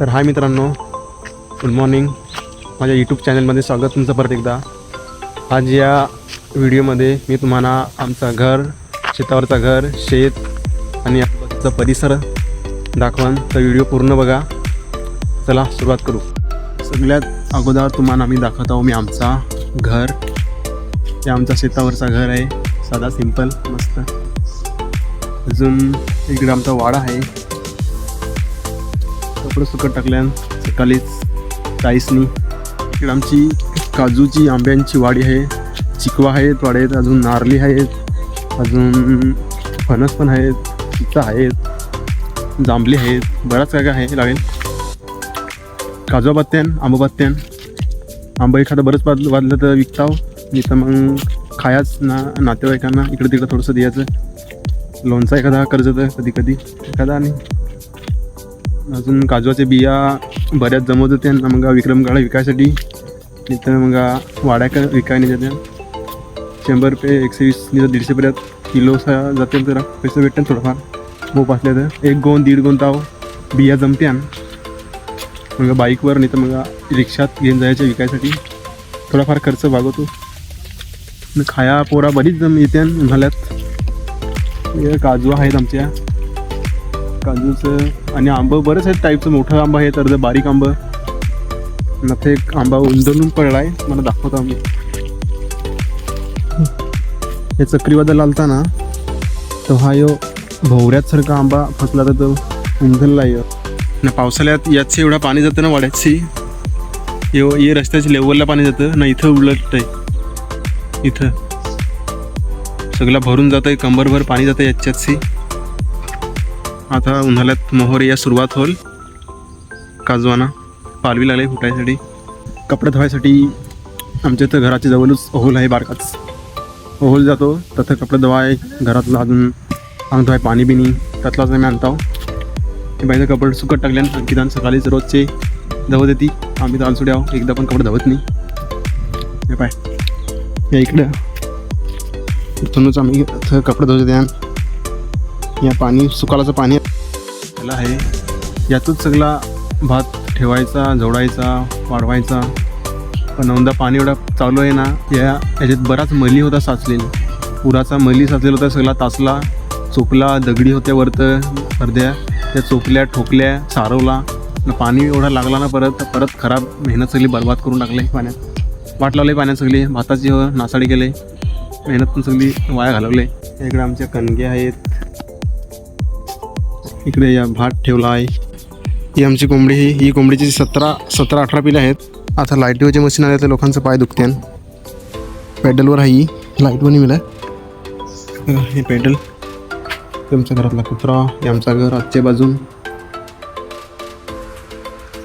तर हाय मित्रांनो good morning माझ्या यूट्यूब चॅनलमध्ये स्वागत तुमचं परत एकदा. आज या व्हिडिओमध्ये मी तुम्हाला आमचं घर शेतावरचं घर शेत आणि आजूबाजूचा परिसर दाखवान. तर व्हिडिओ पूर्ण बघा. चला सुरुवात करू. सगळ्यात अगोदर तुम्हाला आम्ही दाखवत आहो मी आमचा घर. हे आमचा शेतावरचा घर आहे. साधा सिंपल मस्त. अजून इकडे आमचा वाडा आहे. कपडे सुकत टाकल्यान सकाळीच चाळीसनी. इकडे आमची काजूची आंब्यांची वाडी आहे चिकवा आहेत वाड्यात अजून नारली आहेत अजून फणस पण आहेत चिता आहेत जांभली आहेत बराच काय काय आहे लागेल. काजू बत्त्यान आंबा आंबा एखादं बरंच वाद वाजलं तर विकताव नाही तर मग खायाच ना नातेवाईकांना इकडं तिकडं थोडंसं द्यायचं. लोणचा एखादा कर्ज तर कधी कधी एखादा आणि अजून काजवाच्या बिया बऱ्याच जमवत होते. आणि मग विक्रमगडा विकायसाठी नाही तर मग वाड्याक विकाय नाही जाते शंभर रुपये एकशे वीस नाही तर दीडशेपर्यंत किलो जातील तर पैसे भेटतात थोडंफार. मोप असल्या तर. एक गोन दीड गोन ताव बिया जमत्यान मग बाईकवर नाही तर मग रिक्षात घेऊन जायचं विकायसाठी. थोडाफार खर्च भागवतो. खाया पोरा बरीच जम येते उन्हाळ्यात काजू आहेत आमच्या. काजूचं आणि आंबं बरंच आहेत टाईपचं मोठं आंबा आहे तर बारीक आंबं. नथे ते एक आंबा उंदरून पडला आहे मला दाखवतो आम्ही. हे चक्रीवादळ आलता ना तर हा यो भोवऱ्यासारखा आंबा फसला तर तो उंदरला यो. ना पावसाळ्यात याचे एवढा पाणी जातं ना वाड्याची यो ये रस्त्याच्या लेवलला पाणी जातं. ना इथं उलट आहे इथं. सगळं भरून जातं आहे कंबरभर पाणी जातं याच्यातशी. आता उन्हाळ्यात मोहर या सुरुवात होईल. काजवाना पालवी लागली फुटायसाठी कपडे धुवायसाठी आमच्या इथं घराच्या जवळच ओहोल आहे बारकाच. ओहोल जातो तथं कपडे धुवाय घरातलं अजून अंग धुवाय पाणी बिनी त्यातलाच आम्ही आणतो. हे बाईचं कपडे सुकत टाकल्यान अंकितान सकाळीच रोजचे धवत येते आम्ही तर आलसुडे एकदा पण कपडे धवत नाही. हे पाय या इकडं. इथूनच आम्ही कपडे धुवत या पाणी सुकालाचं पाणी लागला आहे. यातच सगळा भात ठेवायचा जोडायचा वाढवायचा. पण औंदा पाणी एवढा चालू आहे ना या याच्यात बराच मली होता साचलेला. पुराचा मली साचलेला होता सगळा तासला. चोपला दगडी होत्या वरतं अर्ध्या. त्या चोपल्या ठोकल्या सारवला. पाणी एवढा लागला ना परत परत खराब मेहनत सगळी बरबाद करून टाकले पाण्यात. वाट लावली पाण्यात सगळी भाताची हो नासाडी केले. मेहनत पण सगळी वाया घालवले. इकडे आमच्या कणगे आहेत. इकडे या भात ठेवला आहे. ही आमची कोंबडी ही ही कोंबडीची सतरा सतरा अठरा पिले आहेत. आता लाईटीवरचे मशीन आले तर लोकांचं पाय दुखते पॅडलवर आहे ही. लाईटवर नाही मिळा हे पॅडल तुमच्या आमच्या घरातला कुत्रा हे आमचा घर आजच्या बाजून.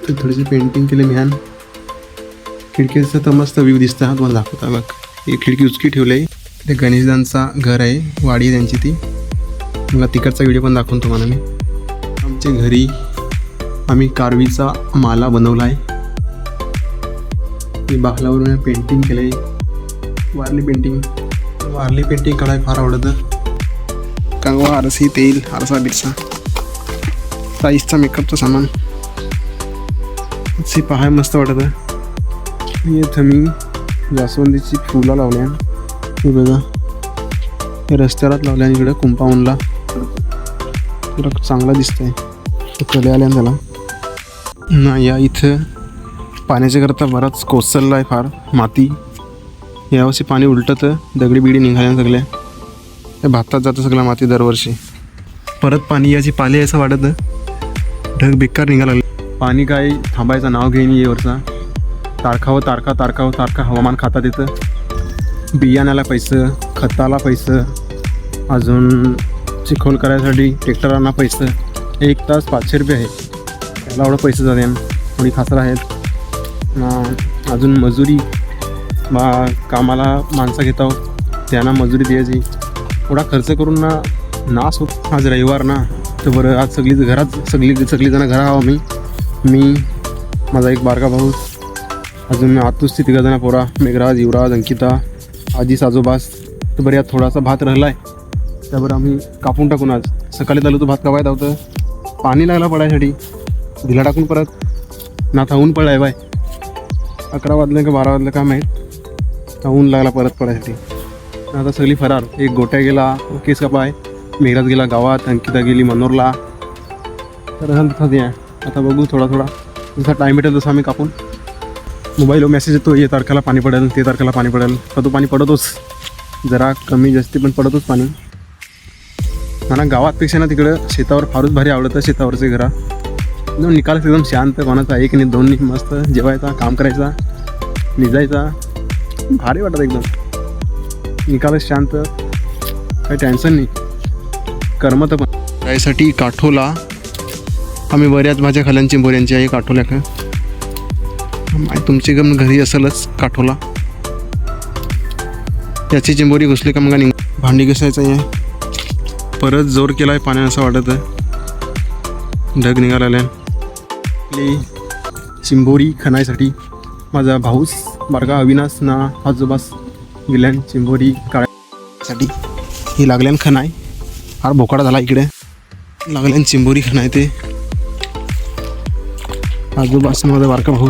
ते थोडीशी पेंटिंग केली मी ह्यान खिडकीचं तर मस्त व्ह्यू दिसतं. हा तुम्हाला दाखवता. बघ. ही खिडकी उचकी ठेवली आहे. ते गणेशदांचा घर आहे. वाडी आहे त्यांची ती. मला तिकडचा व्हिडिओ पण दाखवून तुम्हाला मी. आमच्या घरी आम्ही कारवीचा माला बनवला आहे मी बाखलावरून पेंटिंग केलं आहे वारली पेंटिंग वारली पेंटिंग काढाय फार आवडतं. कंगवा हो आरसी तेल आरसा बिरसा साईजचा मेकअपचं सामान. सी पहाय मस्त वाटतं. इथं मी जास्वंदीची फुलं लावल्या हे बघा. रस्त्यालाच लावल्या इकडं कुंपाऊंडला पुरा चांगला दिसतंय. कले आल्या त्याला? ना या इथं पाण्याच्या करता बराच कोसलला आहे फार माती. यावर्षी पाणी उलटतं दगडी बिडी निघाल्या सगळ्या हे भातात जातं सगळ्या माती दरवर्षी. परत पाणी याची पाले असं वाटतं ढग बेकार निघायला लागले. पाणी काय थांबायचं नाव घेईन येवरचा. तारखावर तारखा तारखावं तारखा हवामान खातात येतं. बियाण्याला पैसं खताला पैसं. अजून चिखोल करायसाठी ट्रॅक्टरांना पैसं एक तास पाचशे रुपये आहे. त्याला एवढं पैसे जाते. थोडी खासर आहेत. अजून मजुरी बा कामाला माणसं घेत आहोत. त्यांना मजुरी द्यायची. एवढा खर्च करून ना नास होत. आज रविवार ना तर बरं आज सगळी घरात सगळी सगळीजणं घरा आहो मी मी माझा एक बारका भाऊ अजून आतूच तिघा जण पोरा मेघराज युवराज अंकिता आजी साजोबास तर बरं यात थोडासा भात राहिला आहे त्यावर आम्ही कापून टाकून आज सकाळी चालू तो भात कावायला होतं पाणी लागला पडायसाठी. ढिला टाकून परत ना ऊन पडाय बाय. अकरा वाजलं का बारा वाजलं का माहीत. का लागला परत पडायसाठी आता सगळी फरार. एक गोट्या गेला केस कापाय. मेघराज गेला गावात अंकिता गेली मनोरला. तर तसंच आहे. आता बघू थोडा थोडा. जसा टाईम भेटेल तसा आम्ही कापून. मोबाईलवर मेसेज येतो ये तारखेला पाणी पडेल ते तारखेला पाणी पडेल. तर तो पाणी पडतोच. जरा कमी जास्ती पण पडतोच पाणी. मला गावातपेक्षा ना तिकडं शेतावर फारच भारी आवडतं शेतावरचे घरा. एकदम निकाल एकदम शांत कोणाचा एक नाही दोन नाही मस्त. जेवायचा काम करायचा निजायचा. भारी वाटत एकदम. निकालच शांत. काही टेन्शन नाही. करमत पण. त्यासाठी काठोला. आम्ही बऱ्याच माझ्या खाल्यांची बोऱ्यांची आहे काठोल्या का तुमची गम घरी असेलच काठोला. त्याची चिंबोरी घुसली का मग निघ भांडी घुसायचं आहे. परत जोर केला आहे पाण्यानं असं वाटत आहे. ढग निघाला आपली चिंबोरी खणायसाठी माझा भाऊस बारका अविनाश ना आजोबास गेल्यान चिंबोरी काढायसाठी ही लागल्यान खणाय. फार भोकाडा झाला इकडे. लागल्यान चिंबोरी खणाय ते. आजोबास माझा बारका भाऊ.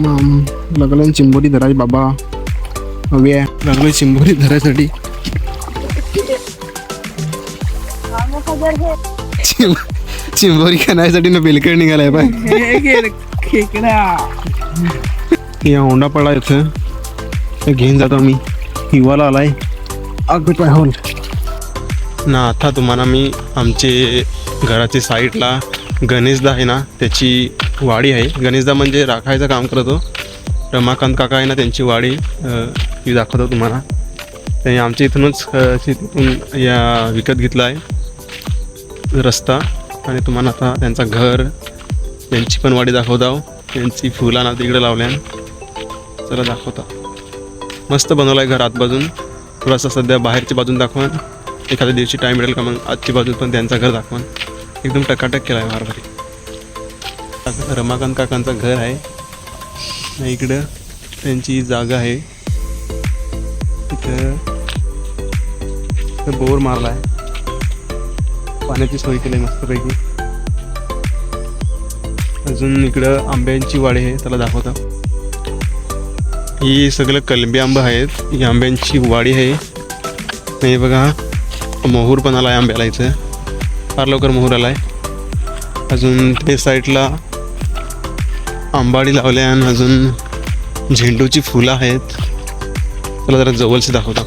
लागलं चिंबोरी धराय बाबा. हवे लागलं चिंबोरी धरायसाठी. चिं- चिंबोरी खाण्यासाठी ना बेलकड निघालाय पाय या होंडा पडला इथं. घेऊन जातो मी हिवाला आलाय. अग पाय होल ना. आता तुम्हाला मी आमचे घराच्या साईडला गणेशदा आहे ना त्याची वाडी आहे. गणेशदा म्हणजे राखायचं काम करतो. रमाकांत काका आहे ना त्यांची वाडी अ, ती दाखवतो तुम्हाला. त्यांनी आमच्या इथूनच शेतीतून या विकत घेतला आहे. रस्ता आणि तुम्हाला आता त्यांचा घर त्यांची पण वाडी दाखवतो त्यांची फुलं ना तिकडे लावल्या चला दाखवता. मस्त बनवलं आहे घर आतबाजून थोडासा सध्या बाहेरच्या बाजून दाखवा एखाद्या दिवशी टाईम मिळेल का मग आजची बाजू पण त्यांचं घर दाखवा एकदम टकाटक केला आहे भारी रमाकांत काकांचं घर आहे. आणि इकडं त्यांची जागा आहे. इथं बोर मारला आहे पाण्याची सोय केली मस्तपैकी. अजून इकडं आंब्यांची वाडी आहे त्याला दाखवता. ही सगळं कलबी आंबा आहेत. ही आंब्यांची वाडी आहे. नाही बघा मोहूर पण आला आहे आंब्याला इथं. फार लवकर मोहूर आला आहे अजून ते साईडला आंबाडी लावल्या आणि अजून झेंडूची फुलं आहेत. त्याला जरा जवळचे दाखवतो.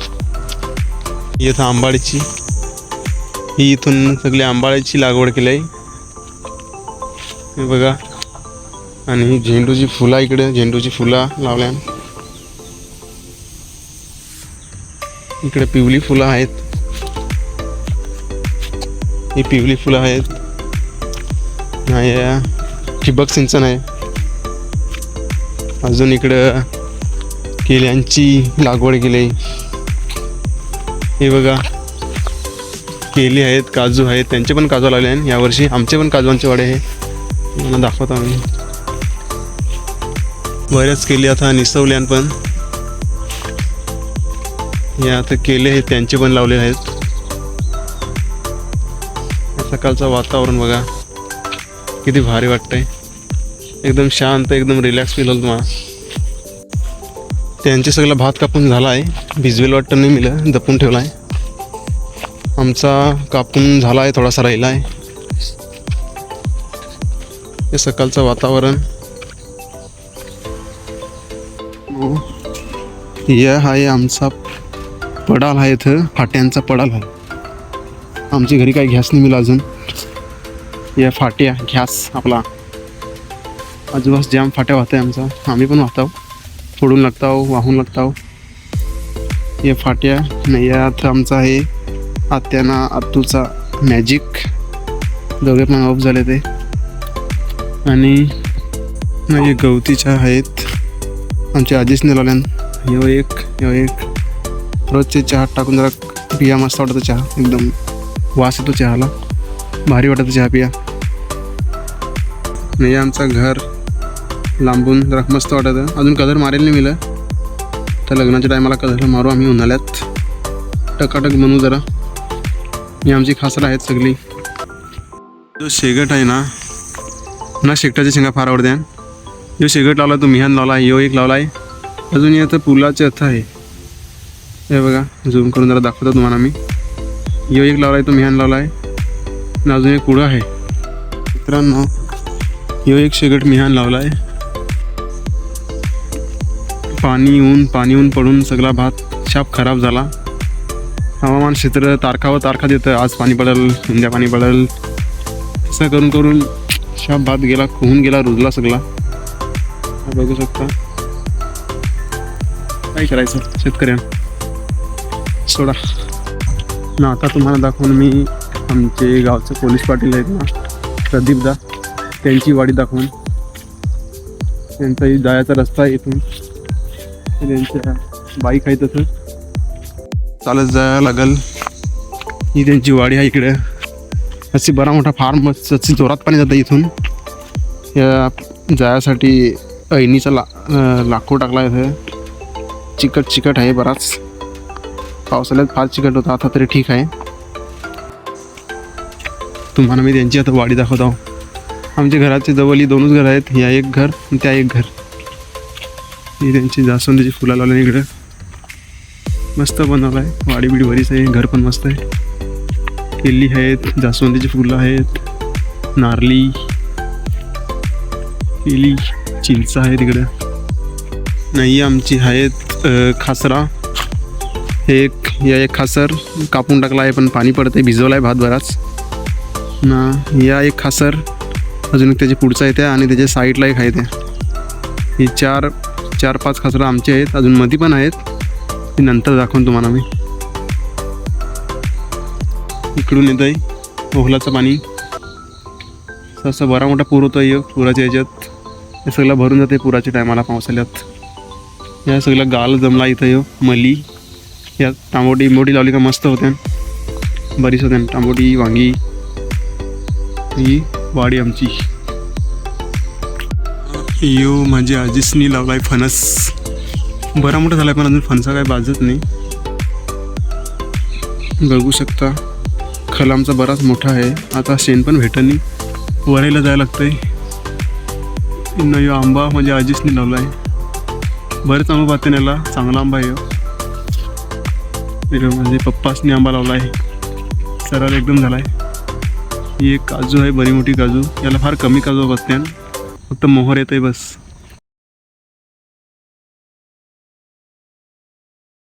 ही इथं आंबाडीची. ही इथून सगळी आंबाड्याची लागवड केली. आहे हे बघा. आणि झेंडूची फुलं इकडे. झेंडूची फुलं लावल्या इकडे पिवली फुलं आहेत. ही पिवली फुलं आहेत. हा, या ठिबक सिंचन आहे. अजून इकडं केल्यांची लागवड केली. हे बघा. केली आहेत काजू आहेत त्यांचे पण काजू लावले आहेत. यावर्षी आमचे पण काजवांचे वाडे आहे मला दाखवतो आम्ही. बऱ्याच केली आता निसवल्यान पण. या आता केले आहेत त्यांचे पण लावले आहेत. सकाळचं वातावरण बघा. किती भारी वाटतंय. एकदम शांत एकदम रिलॅक्स फील होतं तुम्हाला त्यांचे सगळं भात कापून झाला आहे भिजवेल वाटतं नाही मिळलं दपून ठेवला आहे आमचा कापून झाला आहे थोडासा राहिला आहे हे सकाळचं वातावरण. या आहे आमचा पडाल आहे इथं फाट्यांचा पडाल आहे. आमच्या घरी काही घ्यास नाही मिळाला अजून. या फाट्या घ्यास आपला. आजूबाजू जाम फाट्या वाहत आहे आमचा. आम्ही पण वाहताव. फोडून लागताव वाहून लागताव. या फाट्या नाही आमचा आहे. आत्याना आत्तूचा मॅजिक दोघे पण ऑफ झाले ते. आणि माझे गवतीच्या आहेत. आमच्या आजीच नेलाल्यान यो एक यो एक. रोजचे चहा टाकून जरा पिया मस्त वाटतो चहा. एकदम वास येतो चहाला. भारी वाटतं चहा पिया. नाही आमचं घर. लांबून जरा मस्त वाटतं अजून कलर मारेल नाही मिळलं तर लग्नाच्या टायमाला कलर मारू आम्ही उन्हाळ्यात. टकाटक बनू जरा. ही आमची खासर आहेत सगळी. जो शेगट आहे ना ना शेगटाच्या शेंगा फार आवडत्या जो शेगट लावला तो मिहान लावला आहे यो एक लावला आहे. अजून याचं पुलाचे अर्थ आहे. हे बघा झूम करून जरा दाखवतो तुम्हाला मी. यो एक लावला आहे तो मिहान लावला आहे. अजून एक पुढं आहे. मित्रांनो यो एक शेगट मिहान लावला आहे. पाणी ऊन पाणी ऊन पडून सगळा भात शाप खराब झाला. हवामान क्षेत्र तारखावर तारखा देतं आज पाणी पडेल उद्या पाणी पडेल असं करून करून शाप भात गेला होऊन गेला रुजला सगळा. बघू शकता. काय करायचं शेतकऱ्यां? सोडा. ना आता तुम्हाला दाखवून मी आमचे गावचे पोलीस पाटील आहेत ना प्रदीपदा त्यांची वाडी दाखवून. त्यांचा जायचा रस्ता आहे इथून. त्यांच्या बाईक आहे तसं. चालत जायला लागल. ही त्यांची वाडी आहे इकडे. अशी बरा मोठा फार्म अशी जोरात पाणी जातं इथून. या जायसाठी ऐनीचा ला लाकूड टाकला इथे. चिकट चिकट आहे बराच. पावसाळ्यात फार चिकट होता आता तरी ठीक आहे. तुम्हाला मी त्यांची आता वाडी दाखवत. आहो आमच्या घराच्या जवळ ही दोनच घर आहेत. ह्या एक घर आणि त्या एक घर. ही त्यांची जास्वंदीची फुलं लावलं इकडं. मस्त बनवलं आहे. वाडी बिडी बरीच आहे. घर पण मस्त आहे. केली आहेत. जास्वंदीची फुलं आहेत. नारली केली. चिंच आहे तिकडं नाही आमची आहेत खासरा. हे एक या एक खासर कापून टाकला आहे पण पाणी पडतं आहे भिजवला आहे भात बराच. ना या एक खासर. अजून एक त्याच्या पुढचा येते आणि त्याच्या साईडला एक आहे त्या. हे चार चार पाच खासरं आमचे आहेत अजून मध्ये पण आहेत. ते नंतर दाखवून तुम्हाला मी. इकडून येत आहे ओहलाचं पाणी. असं बरा मोठा पूर होतो आहे पुराच्या याच्यात. हे सगळं भरून जाते पुराच्या टायमाला पावसाळ्यात. या सगळं गाल जमला इथं यो मली. या तांबोटी मोठी लावली का मस्त होत्या. बरीच होत्या. तांबोटी वांगी. ही वाडी आमची. यो माझी आजीसनी लावलाय फणस. बरा मोठा झालाय पण अजून फणसा काय बाजत नाही. बघू शकता. खल आमचा बराच मोठा आहे. आता शेण पण भेटत नाही वरायला जायला लागतंय. न यो आंबा माझ्या आजीसनी लावला आहे बरेच आंबा पाहते याला चांगला आंबा आहे हो. यो माझे पप्पासनी आंबा लावला आहे सरळ एकदम झाला आहे ही एक काजू आहे बरी मोठी काजू. याला फार कमी काजू बसते फक्त मोहर येतोय बस.